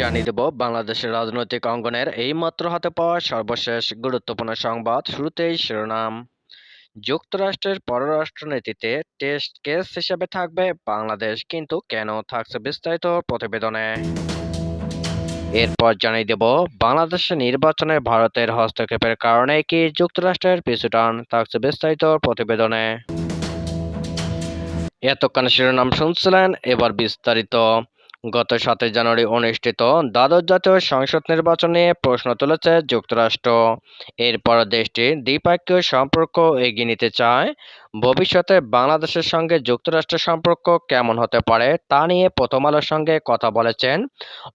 জানিয়ে দেব, বাংলাদেশের রাজনৈতিক অঙ্গনের এইমাত্র হাতে পাওয়া সর্বশেষ গুরুত্বপূর্ণ সংবাদ শুরুতেই শিরোনাম। যুক্তরাষ্ট্রের পররাষ্ট্রনীতিতে টেস্ট কেস হিসেবে থাকবে বাংলাদেশ, কিন্তু কেন থাকছে বিস্তারিত প্রতিবেদনে? এরপর জানিয়ে দেব বাংলাদেশের নির্বাচনে ভারতের হস্তক্ষেপের কারণে কি যুক্তরাষ্ট্রের পিছুটান থাকছে বিস্তারিত প্রতিবেদনে? এতক্ষণ শিরোনাম শুনছিলেন, এবার বিস্তারিত। গত সাতই জানুয়ারি অনুষ্ঠিত দ্বাদশ জাতীয় সংসদ নির্বাচনে প্রশ্ন তুলেছে যুক্তরাষ্ট্র। এরপর দেশটি দ্বিপাক্ষিক সম্পর্ক এগিয়ে নিতে চায়। ভবিষ্যতে বাংলাদেশের সঙ্গে যুক্তরাষ্ট্রের সম্পর্ক কেমন হতে পারে তা নিয়ে প্রথম আলোর সঙ্গে কথা বলেছেন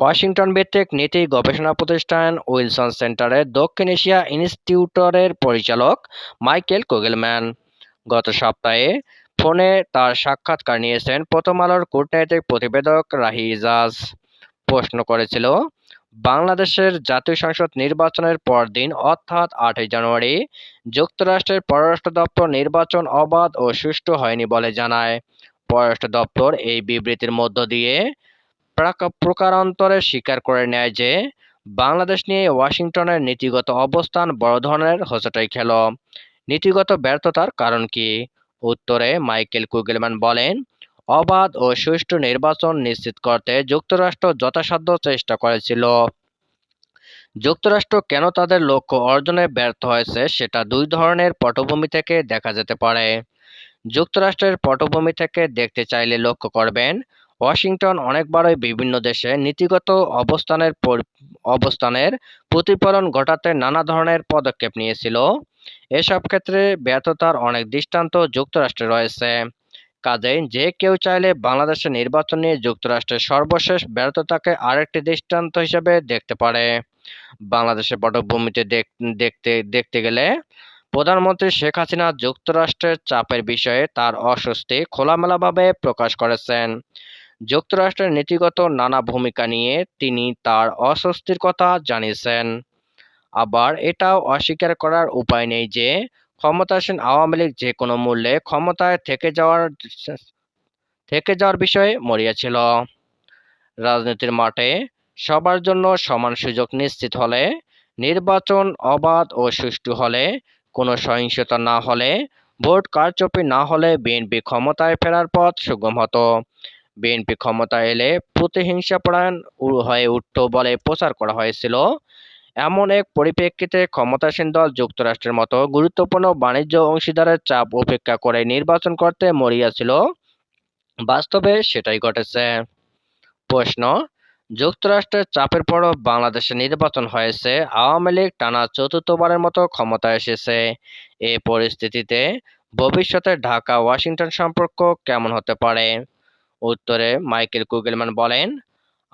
ওয়াশিংটন ভিত্তিক নীতি গবেষণা প্রতিষ্ঠান উইলসন সেন্টারের দক্ষিণ এশিয়া ইনস্টিটিউটের পরিচালক মাইকেল কোগেলম্যান। গত সপ্তাহে ফোনে তার সাক্ষাৎকার নিয়েছেন প্রথম আলোর কূটনৈতিক প্রতিবেদক রাহি ইজাজ প্রশ্ন করেছিল, বাংলাদেশের জাতীয় সংসদ নির্বাচনের পরদিন, অর্থাৎ আটই জানুয়ারি, যুক্তরাষ্ট্রের পররাষ্ট্র দপ্তর নির্বাচন অবাধ ও সুষ্ঠু হয়নি বলে জানায়। পররাষ্ট্র দপ্তর এই বিবৃতির মধ্য দিয়ে প্রকারান্তরে স্বীকার করে নেয় যে, বাংলাদেশ নিয়ে ওয়াশিংটনের নীতিগত অবস্থান বড় ধরনের হোঁচটাই খেল। নীতিগত ব্যর্থতার কারণ কি? উত্তরে মাইকেল কুগেলম্যান বলেন, অবাধ ও সুষ্ঠু নির্বাচন নিশ্চিত করতে যুক্তরাষ্ট্র যথাসাধ্য চেষ্টা করেছিল। যুক্তরাষ্ট্র কেন তাদের লক্ষ্য অর্জনে ব্যর্থ হয়েছে সেটা দুই ধরনের পটভূমি থেকে দেখা যেতে পারে। যুক্তরাষ্ট্রের পটভূমি থেকে দেখতে চাইলে লক্ষ্য করবেন, ওয়াশিংটন অনেকবারই বিভিন্ন দেশে নীতিগত অবস্থানের অবস্থানের প্রতিফলন ঘটাতে নানা ধরনের পদক্ষেপ নিয়েছিল। এসব ক্ষেত্রে ব্যর্থতার অনেক দৃষ্টান্ত যুক্তরাষ্ট্রে রয়েছে। কাজেই যে কেউ চাইলে বাংলাদেশের নির্বাচন নিয়ে যুক্তরাষ্ট্রের সর্বশেষ ব্যর্থতাকে আরেকটি দৃষ্টান্ত হিসেবে দেখতে পারে। বাংলাদেশের পটভূমিতে দেখ- দেখতে দেখতে গেলে প্রধানমন্ত্রী শেখ হাসিনা যুক্তরাষ্ট্রের চাপের বিষয়ে তার অস্বস্তি খোলামেলাভাবে প্রকাশ করেছেন। যুক্তরাষ্ট্রের নীতিগত নানা ভূমিকা নিয়ে তিনি তার অস্বস্তির কথা জানিয়েছেন। আবার এটাও অস্বীকার করার উপায় নেই যে ক্ষমতাসীন আওয়ামী লীগ যে কোনো মূল্যে ক্ষমতায় থেকে যাওয়ার থেকে যাওয়ার বিষয়ে মরিয়া ছিল। রাজনীতির মাঠে সবার জন্য সমান সুযোগ নিশ্চিত হলে, নির্বাচন অবাধ ও সুষ্ঠু হলে, কোনো সহিংসতা না হলে, ভোট কারচুপি না হলে বিএনপি ক্ষমতায় ফেরার পথ সুগম হতো। বিএনপি ক্ষমতায় এলে প্রতিহিংসাপরায়ণ হয়ে উঠত বলে প্রচার করা হয়েছিল। এমন এক পরিপ্রেক্ষিতে ক্ষমতাসীন দল যুক্তরাষ্ট্রের মতো গুরুত্বপূর্ণ বাণিজ্য অংশীদারের চাপ উপেক্ষা করে নির্বাচন করতে মরিয়াছিল বাস্তবে সেটাই ঘটেছে। প্রশ্ন, যুক্তরাষ্ট্রের চাপের পরও বাংলাদেশে নির্বাচন হয়েছে, আওয়ামী লীগ টানা চতুর্থবারের মতো ক্ষমতায় এসেছে। এ পরিস্থিতিতে ভবিষ্যতে ঢাকা ওয়াশিংটন সম্পর্ক কেমন হতে পারে? উত্তরে মাইকেল কুগেলম্যান বলেন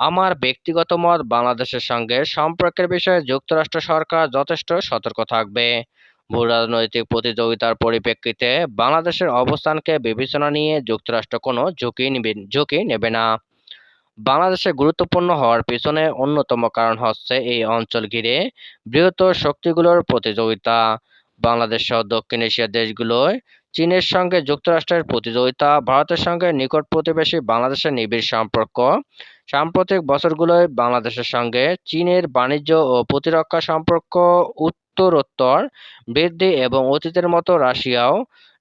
আমার ব্যক্তিগত মত, বাংলাদেশের সঙ্গে সম্পর্কের বিষয়ে যুক্তরাষ্ট্র সরকার যথেষ্ট সতর্ক থাকবে। ভূ রাজনৈতিক প্রতিযোগিতার পরিপ্রেক্ষিতে বাংলাদেশের অবস্থানকে বিবেচনা নিয়ে যুক্তরাষ্ট্র কোনো ঝুঁকি নিবে, ঝুঁকি নেবে না। বাংলাদেশে গুরুত্বপূর্ণ হওয়ার পিছনে অন্যতম কারণ হচ্ছে এই অঞ্চল ঘিরে বৃহত্তর শক্তিগুলোর প্রতিযোগিতা। বাংলাদেশ সহ দক্ষিণ এশিয়ার দেশগুলোয় চীনের সঙ্গে যুক্তরাষ্ট্রের প্রতিযোগিতা, ভারতের সঙ্গে নিকট প্রতিবেশী বাংলাদেশের নিবিড় সম্পর্ক সাম্প্রতিক বছরগুলোয় বাংলাদেশের সঙ্গে চীনের বাণিজ্য ও প্রতিরক্ষা সম্পর্ক, উত্তরোত্তর বৃদ্ধি এবং অতীতের মতো রাশিয়াও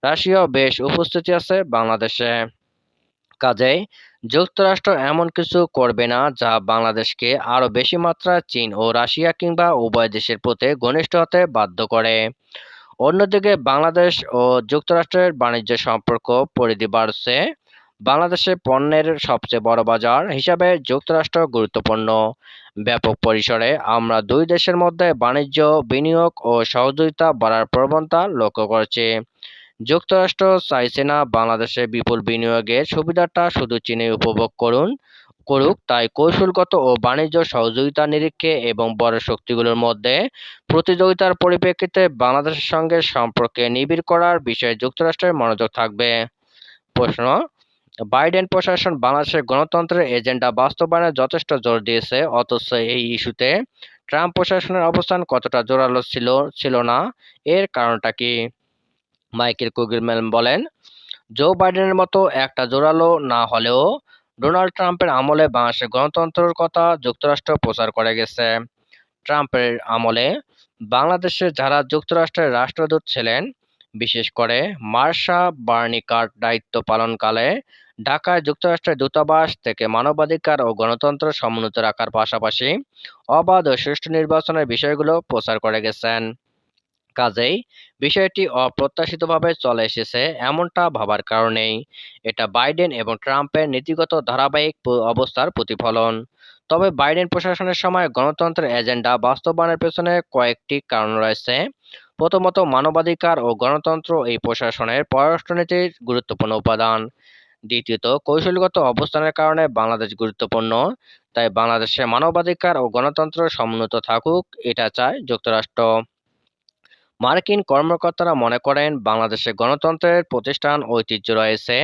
রাশিয়াও বেশ উপস্থিতি আছে বাংলাদেশে। কাজেই যুক্তরাষ্ট্র এমন কিছু করবে না যা বাংলাদেশকে আরও বেশি মাত্রায় চীন ও রাশিয়া কিংবা উভয় দেশের প্রতি ঘনিষ্ঠ হতে বাধ্য করে। অন্যদিকে বাংলাদেশ ও যুক্তরাষ্ট্রের বাণিজ্য সম্পর্ক পরিধি বাড়ছে। বাংলাদেশে পণ্যের সবচেয়ে বড় বাজার হিসাবে যুক্তরাষ্ট্র গুরুত্বপূর্ণ। ব্যাপক পরিসরে আমরা দুই দেশের মধ্যে বাণিজ্য, বিনিয়োগ ও সহযোগিতা বাড়ার প্রবণতা লক্ষ্য করছি। যুক্তরাষ্ট্র চাইছে না বাংলাদেশে বিপুল বিনিয়োগের সুবিধাটা শুধু চীনে উপভোগ করুন, করুক, তাই কৌশলগত ও বাণিজ্য সহযোগিতা নিরীক্ষে এবং বড় শক্তিগুলোর মধ্যে প্রতিযোগিতার পরিপ্রেক্ষিতে বাংলাদেশের সঙ্গে সম্পর্কে নিবিড় করার বিষয়ে যুক্তরাষ্ট্রের মনোযোগ থাকবে। প্রশ্ন বাইডেন প্রশাসন বাংলাদেশের গণতন্ত্রের এজেন্ডা বাস্তবায়নে যথেষ্ট জোর দিয়েছে, অথচ এই ইস্যুতে ট্রাম্প প্রশাসনের অবস্থান কতটা জোরালো ছিল ছিল না? এর কারণটা কি? মাইকেল কুগেলম্যান বলেন, জো বাইডেনের মতো একটা জোরালো না হলেও ডোনাল্ড ট্রাম্পের আমলে বাংলাদেশের গণতন্ত্রের কথা যুক্তরাষ্ট্র প্রচার করে গেছে। ট্রাম্পের আমলে বাংলাদেশে যারা যুক্তরাষ্ট্রের রাষ্ট্রদূত ছিলেন, বিশেষ করে মার্শা বার্নিকার দায়িত্ব পালনকালে ঢাকায় যুক্তরাষ্ট্রের দূতাবাস থেকে মানবাধিকার ও গণতন্ত্র সমুন্নত রাখার পাশাপাশি অবাধ ও সুষ্ঠু নির্বাচনের বিষয়গুলো প্রচার করে গেছেন। কাজেই বিষয়টি অপ্রত্যাশিতভাবে চলে এসেছে এমনটা ভাবার কারণেই। এটা বাইডেন এবং ট্রাম্পের নীতিগত ধারাবাহিক অবস্থার প্রতিফলন। তবে বাইডেন প্রশাসনের সময় গণতন্ত্রের এজেন্ডা বাস্তবায়নের পেছনে কয়েকটি কারণ রয়েছে। প্রথমত, মানবাধিকার ও গণতন্ত্র এই প্রশাসনের পররাষ্ট্রনীতির গুরুত্বপূর্ণ উপাদান। দ্বিতীয়ত, কৌশলগত অবস্থানের কারণে বাংলাদেশ গুরুত্বপূর্ণ। তাই বাংলাদেশে মানবাধিকার ও গণতন্ত্র সমুন্নত থাকুক, এটা চায় যুক্তরাষ্ট্র। মার্কিন কর্মকর্তারা মনে করেন, বাংলাদেশে গণতন্ত্রের প্রতিষ্ঠান ঐতিহ্য রয়েছে।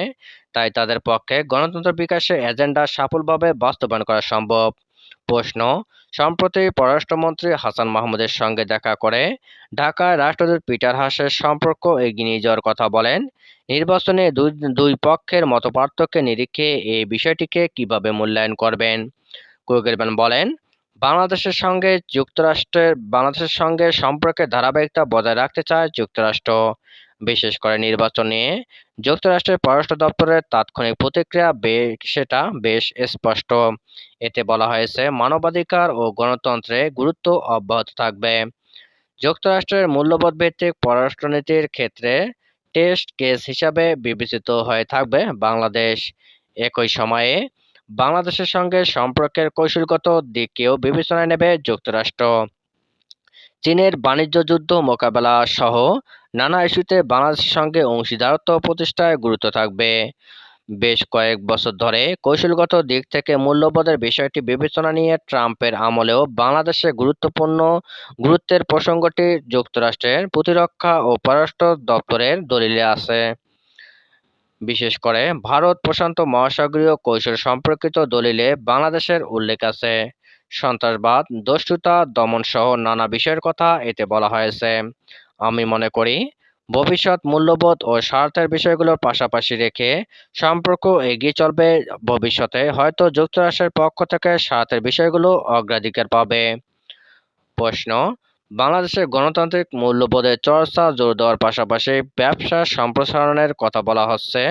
তাই তাদের পক্ষে গণতন্ত্র বিকাশের এজেন্ডা সফলভাবে বাস্তবায়ন করা সম্ভব। প্রশ্ন। সম্প্রতি পররাষ্ট্রমন্ত্রী হাসান মাহমুদের সঙ্গে দেখা করে ঢাকায় রাষ্ট্রদূত পিটার হাসের সম্পর্ক এগিয়ে নিয়ে যাওয়ার কথা বলেন। নির্বাচনে দুই দুই পক্ষের মতপার্থক্যের নিরিখে এই বিষয়টিকে কীভাবে মূল্যায়ন করবেন? কুকেরম্যান বলেন, বাংলাদেশের সঙ্গে যুক্তরাষ্ট্রের, বাংলাদেশের সঙ্গে সম্পর্কের ধারাবাহিকতা বজায় রাখতে চায় যুক্তরাষ্ট্র। বিশেষ করে নির্বাচন নিয়ে। যুক্তরাষ্ট্রের পররাষ্ট্র দপ্তরের তাৎক্ষণিক প্রতিক্রিয়া সেটা বেশ স্পষ্ট। এতে বলা হয়েছে, মানবাধিকার ও গণতন্ত্রে গুরুত্ব অব্যাহত থাকবে। যুক্তরাষ্ট্রের মূল্যবোধ ভিত্তিক পররাষ্ট্রনীতির ক্ষেত্রে টেস্ট কেস হিসাবে বিবেচিত হয়ে থাকবে বাংলাদেশ। একই সময়ে বাংলাদেশের সঙ্গে সম্পর্কের কৌশলগত দিককেও বিবেচনায় নেবে যুক্তরাষ্ট্র। চীনের বাণিজ্য যুদ্ধ মোকাবেলা সহ নানা ইস্যুতে বাংলাদেশের সঙ্গে অংশীদারত্ব প্রতিষ্ঠায় গুরুত্ব থাকবে। বেশ কয়েক বছর ধরে কৌশলগত দিক থেকে মূল্যবোধের বিষয়টি বিবেচনা নিয়ে ট্রাম্পের আমলেও বাংলাদেশে গুরুত্বপূর্ণ গুরুত্বের প্রসঙ্গটি যুক্তরাষ্ট্রের প্রতিরক্ষা ও পররাষ্ট্র দপ্তরের দলিলে আছে। বিশেষ করে ভারত প্রশান্ত মহাসাগরীয় কৌশল সম্পর্কিত দলিলে বাংলাদেশের উল্লেখ আছে। সন্ত্রাসবাদ, দস্যুতা দমন সহ নানা বিষয়ের কথা এতে বলা হয়েছে। আমি মনে করি, ভবিষ্যৎ মূল্যবোধ ও স্বার্থের বিষয়গুলোর পাশাপাশি রেখে সম্পর্ক এগিয়ে চলবে, ভবিষ্যতে হয়তো যুক্তরাষ্ট্রের পক্ষ থেকে স্বার্থের বিষয়গুলো অগ্রাধিকার পাবে। প্রশ্ন বাংলাদেশের গণতান্ত্রিক মূল্যবোধের চর্চা জোর দেওয়ার পাশাপাশি ব্যবসা সম্প্রসারণের কথা বলা হচ্ছে।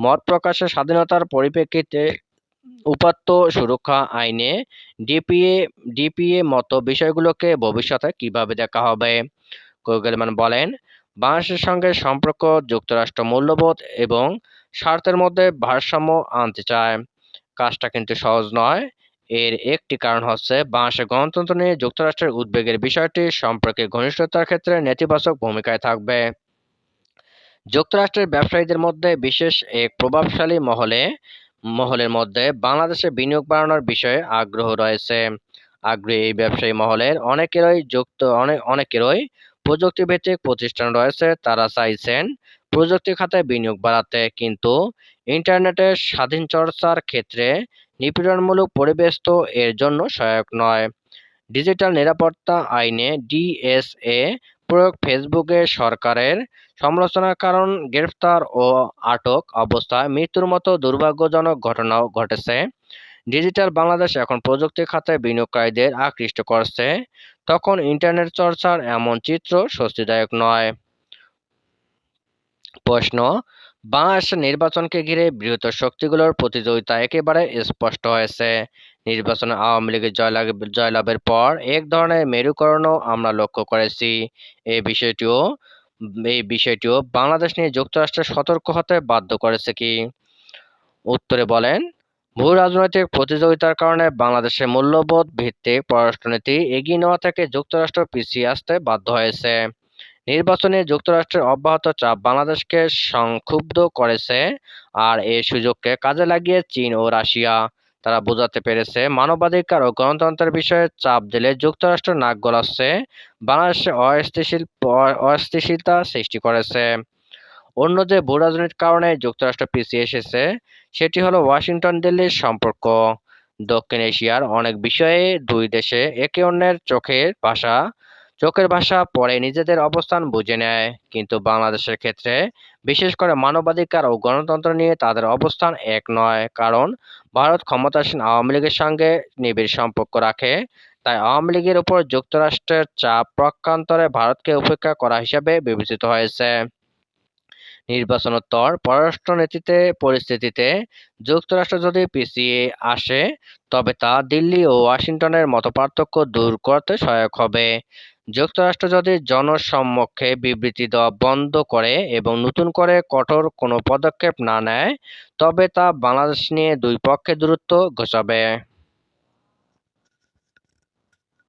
মত প্রকাশের স্বাধীনতার পরিপ্রেক্ষিতে উপাত্ত সুরক্ষা আইনে ডিপিএ ডিপিএ মতো বিষয়গুলোকে ভবিষ্যতে কীভাবে দেখা হবে? কোগেলম্যান বলেন, বাংলাদেশের সঙ্গে সম্পর্ক, যুক্তরাষ্ট্র মূল্যবোধ এবং স্বার্থের মধ্যে ভারসাম্য আনতে চায়। কাজটা কিন্তু সহজ নয়। এর একটি কারণ হচ্ছে বাংলাদেশের গণতন্ত্র নিয়ে যুক্তরাষ্ট্রের উদ্বেগের বিষয়টি সম্পর্কে ঘনিষ্ঠতার ক্ষেত্রে নেতিবাচক ভূমিকায় থাকবে। যুক্তরাষ্ট্রের ব্যবসায়ীদের মধ্যে বিশেষ এক প্রভাবশালী মহলে মহলের মধ্যে বাংলাদেশে বিনিয়োগ বাড়ানোর বিষয়ে আগ্রহ রয়েছে। আগ্রহী এই ব্যবসায়ী মহলের অনেকেরই যুক্ত অনেক অনেকেরই প্রযুক্তিভিত্তিক প্রতিষ্ঠান রয়েছে, তারা চাইছেন প্রযুক্তি খাতে বিনিয়োগ বাড়াতে। কিন্তু ইন্টারনেটের স্বাধীন চর্চার ক্ষেত্রে নিপীড়নমূলক পরিবেশ তো এর জন্য সহায়ক নয়। ডিজিটাল নিরাপত্তা আইনে ডিএসএ প্রয়োগ ফেসবুকে সরকারের সমালোচনার কারণ, গ্রেফতার ও আটক অবস্থায় মৃত্যুর মতো দুর্ভাগ্যজনক ঘটনাও ঘটেছে। ডিজিটাল বাংলাদেশ এখন প্রযুক্তি খাতে বিনিয়োগকারীদের আকৃষ্ট করছে। তখন ইন্টারনেট চর্চার এমন চিত্র স্বস্তিদায়ক নয়। প্রশ্ন বাংলাদেশের নির্বাচনকে ঘিরে বৃহত্তর শক্তিগুলোর প্রতিযোগিতা একেবারে স্পষ্ট হয়েছে। নির্বাচনে আওয়ামী লীগের জয়লাভ জয়লাভের পর এক ধরনের মেরুকরণও আমরা লক্ষ্য করেছি। এই বিষয়টিও এই বিষয়টিও বাংলাদেশ নিয়ে যুক্তরাষ্ট্রের সতর্ক হতে বাধ্য করেছে কি? উত্তরে বলেন, ভূ রাজনৈতিক প্রতিযোগিতার কারণে বাংলাদেশের মূল্যবোধ ভিত্তিক পররাষ্ট্রনীতি এগিয়ে নেওয়া থেকে যুক্তরাষ্ট্র পিছিয়ে আসতে বাধ্য হয়েছে। নির্বাচনে যুক্তরাষ্ট্রের অব্যাহত চাপ বাংলাদেশকে সংক্ষুব্ধ করেছে, আর এই সুযোগকে কাজে লাগিয়ে চীন ও রাশিয়া। তারা বোঝাতে পেরেছে, মানবাধিকার ও গণতন্ত্রের বিষয়ে চাপ দিলে যুক্তরাষ্ট্র নাক গলাচ্ছে, বাংলাদেশে অস্থিতিশীল, অস্থিতিশীলতা সৃষ্টি করেছে। অন্য যে ভূ কারণে যুক্তরাষ্ট্র পিছিয়ে এসেছে, সেটি হলো ওয়াশিংটন, দিল্লির সম্পর্ক। দক্ষিণ এশিয়ার অনেক বিষয়ে দুই দেশে একে অন্যের চোখের ভাষা চোখের ভাষা পরে নিজেদের অবস্থান বুঝে নেয়। কিন্তু বাংলাদেশের ক্ষেত্রে, বিশেষ করে মানবাধিকার ও গণতন্ত্র নিয়ে তাদের অবস্থান এক নয়। কারণ, ভারত ক্ষমতাসীন আওয়ামী লীগের সঙ্গে নিবিড় সম্পর্ক রাখে। তাই আওয়ামী লীগের উপর যুক্তরাষ্ট্রের চাপ পক্ষান্তরে ভারতকে উপেক্ষা করা হিসেবে বিবেচিত হয়েছে। নির্বাচনোত্তর পররাষ্ট্রনীতিতে পরিস্থিতিতে যুক্তরাষ্ট্র যদি পিছিয়ে আসে, তবে তা দিল্লি ও ওয়াশিংটনের মতপার্থক্য দূর করতে সহায়ক হবে। যুক্তরাষ্ট্র যদি জনসম্মুখে বিবৃতি দেওয়া বন্ধ করে এবং নতুন করে কঠোর কোনো পদক্ষেপ না নেয়, তবে তা বাংলাদেশ নিয়ে দুই পক্ষের দূরত্ব ঘোচাবে